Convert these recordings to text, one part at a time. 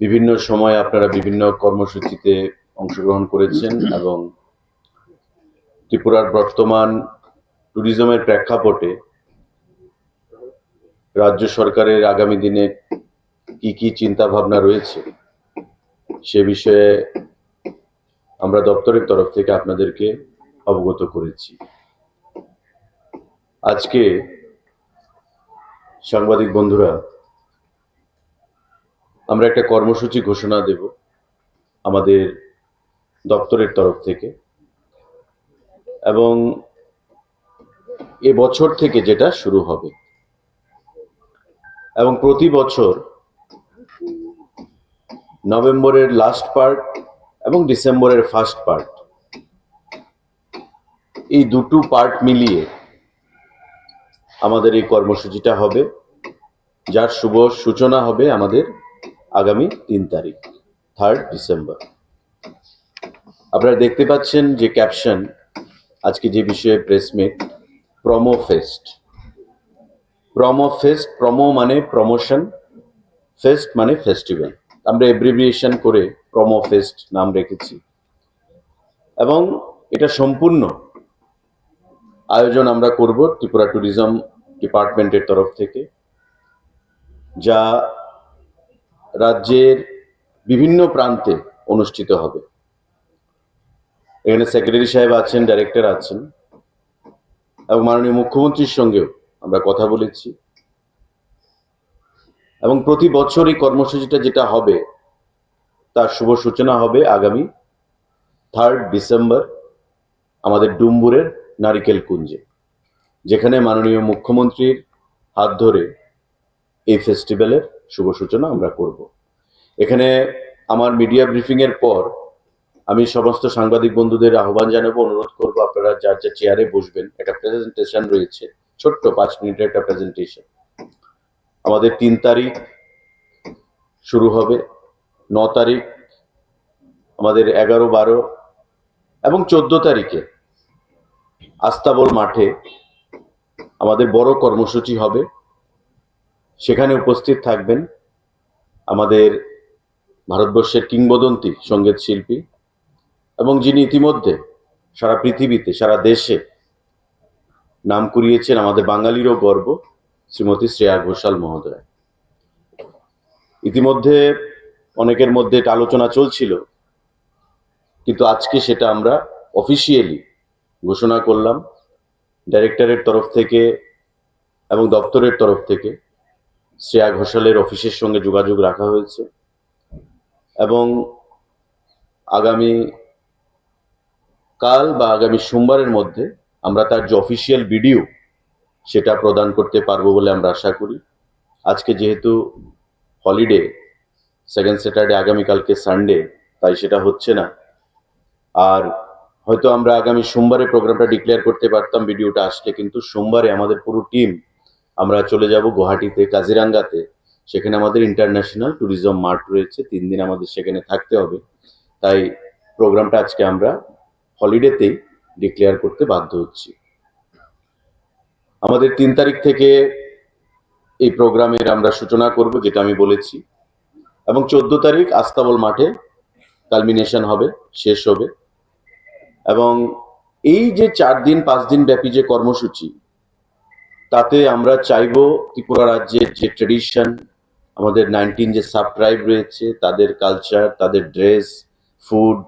বিভিন্ন সময় আপনারা বিভিন্ন কর্মসূচিতে অংশগ্রহণ করেছেন এবং ত্রিপুরার বর্তমান ট্যুরিজমের প্রেক্ষাপটে রাজ্য সরকারের আগামী দিনে কি কি চিন্তা ভাবনা রয়েছে, সে বিষয়ে আমরা দপ্তরের তরফ থেকে আপনাদেরকে অবগত করেছি। আজকে সাংবাদিক বন্ধুরা আমরা একটা কর্মসূচি ঘোষণা দেব আমাদের দপ্তরের তরফ থেকে। এবং এ বছর থেকে যেটা শুরু হবে। এবং প্রতি বছর নভেম্বরের লাস্ট পার্ট এবং ডিসেম্বরের ফার্স্ট পার্ট এই দুটো পার্ট মিলিয়ে আমাদের এই কর্মসূচিটা হবে, যার শুভ সূচনা হবে আমাদের আগামী তিন তারিখ থার্ড ডিসেম্বর আপনারা দেখতে পাচ্ছেন যে ক্যাপশন আজকে যে বিষয়ে press meet promo fest promo fest promo মানে প্রমোশন ফেস্ট মানে ফেস্টিভ্যাল আমরা এব্রিভিয়েশন করে প্রমো ফেস্ট নাম রেখেছি। এবং এটা সম্পূর্ণ আয়োজন আমরা করব ত্রিপুরা ট্যুরিজম ডিপার্টমেন্টের তরফ থেকে, যা রাজ্যের বিভিন্ন প্রান্তে অনুষ্ঠিত হবে। এখানে সেক্রেটারি সাহেব আছেন ডাইরেক্টর আছেন, এবং মাননীয় মুখ্যমন্ত্রীর সঙ্গেও আমরা কথা বলেছি। এবং প্রতি বছর এই কর্মসূচিটা যেটা হবে, তার শুভ সূচনা হবে আগামী থার্ড ডিসেম্বর আমাদের ডুম্বুরের নারিকেল কুঞ্জে, যেখানে মাননীয় মুখ্যমন্ত্রীর হাত ধরে এই ফেস্টিভ্যালের শুভ সূচনা আমরা করব। এখানে আমার মিডিয়া ব্রিফিং এর পর আমি সমস্ত সাংবাদিক বন্ধুদের আহ্বান জানাব, অনুরোধ করব, আপনারা যার যার চেয়ারে বসবেন। একটা প্রেজেন্টেশন রয়েছে, ছোট্ট পাঁচ মিনিটের একটা প্রেজেন্টেশন আমাদের তিন তারিখ শুরু হবে, ন তারিখ, আমাদের এগারো, বারো এবং চোদ্দ তারিখে আস্তাবল মাঠে আমাদের বড় কর্মসূচি হবে। সেখানে উপস্থিত থাকবেন আমাদের ভারতবর্ষের কিংবদন্তি সংগীত শিল্পী এবং যিনি ইতিমধ্যে সারা পৃথিবীতে, সারা দেশে নাম কুড়িয়েছেন আমাদের বাঙালিরও গর্ব, শ্রীমতী শ্রেয়া ঘোষাল মহোদয়। ইতিমধ্যে অনেকের মধ্যে এটা আলোচনা চলছিল, কিন্তু আজকে সেটা আমরা অফিসিয়ালি ঘোষণা করলাম ডাইরেক্টরের তরফ থেকে এবং দপ্তরের তরফ থেকে। শ্রেয়া ঘোষালের অফিসের সঙ্গে যোগাযোগ রাখা হয়েছে। এবং আগামী কাল বা আগামী সোমবারের মধ্যে আমরা তার যে অফিসিয়াল ভিডিও সেটা প্রদান করতে পারব বলে আমরা আশা করি। আজকে যেহেতু হলিডে, সেকেন্ড স্যাটারডে, আগামীকালকে সানডে, তাই সেটা হচ্ছে না। আর হয়তো আমরা আগামী সোমবারে প্রোগ্রামটা ডিক্লেয়ার করতে পারতাম, ভিডিওটা আসলে কিন্তু সোমবারে আমাদের পুরো টিম আমরা চলে যাব গুয়াহাটিতে, কাজিরাঙ্গাতে। সেখানে আমাদের ইন্টারন্যাশনাল ট্যুরিজম মার্ট রয়েছে। তিন দিন আমাদের সেখানে থাকতে হবে। তাই প্রোগ্রামটা আজকে আমরা হলিডেতেই ডিক্লেয়ার করতে বাধ্য হচ্ছি। আমাদের তিন তারিখ থেকে এই প্রোগ্রামের আমরা সূচনা করব, যেটা আমি বলেছি। এবং চোদ্দ তারিখ আস্তাবল মাঠে কালমিনেশন হবে, শেষ হবে। এবং এই যে চার দিন, পাঁচ দিন ব্যাপী যে কর্মসূচি তাতে আমরা চাইব ত্রিপুরা রাজ্যের যে ট্রেডিশন আমাদের নাইনটিন যে সাব ট্রাইব রয়েছে, তাদের কালচার তাদের ড্রেস ফুড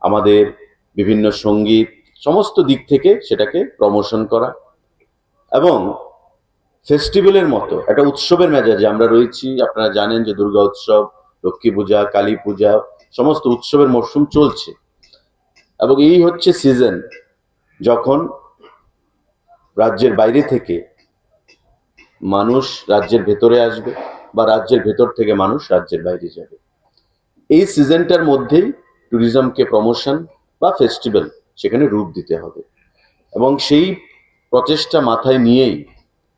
আমাদের বিভিন্ন সংগীত, সমস্ত দিক থেকে সেটাকে প্রমোশন করা। এবং ফেস্টিভ্যালের মতো, একটা উৎসবের মেজাজে আমরা রয়েছি, আপনারা জানেন যে দুর্গা উৎসব, লক্ষ্মী পূজা, কালী পূজা, সমস্ত উৎসবের মরশুম চলছে। এবং এই হচ্ছে সিজন যখন রাজ্যের বাইরে থেকে মানুষ রাজ্যের ভেতরে আসবে বা রাজ্যের ভেতর থেকে মানুষ রাজ্যের বাইরে যাবে। এই সিজনটার মধ্যেই ট্যুরিজমকে প্রমোশন বা ফেস্টিভ্যাল সেখানে রূপ দিতে হবে এবং সেই প্রচেষ্টা মাথায় নিয়েই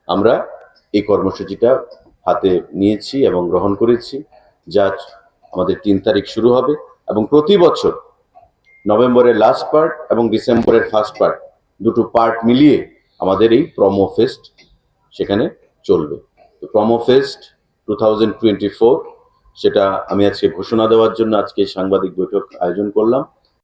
আমরা এই কর্মসূচিটা হাতে নিয়েছি এবং গ্রহণ করেছি, যা আমাদের তিন তারিখ শুরু হবে এবং প্রতি বছর নভেম্বরের লাস্ট পার্ট এবং ডিসেম্বরের ফার্স্ট পার্ট দুটো পার্ট মিলিয়ে আমাদের এই প্রমো ফেস্ট সেখানে চলবে। তো promo fest two thousand twenty four সেটা আমি আজকে ঘোষণা দেওয়ার জন্য আজকে সাংবাদিক বৈঠক আয়োজন করলাম।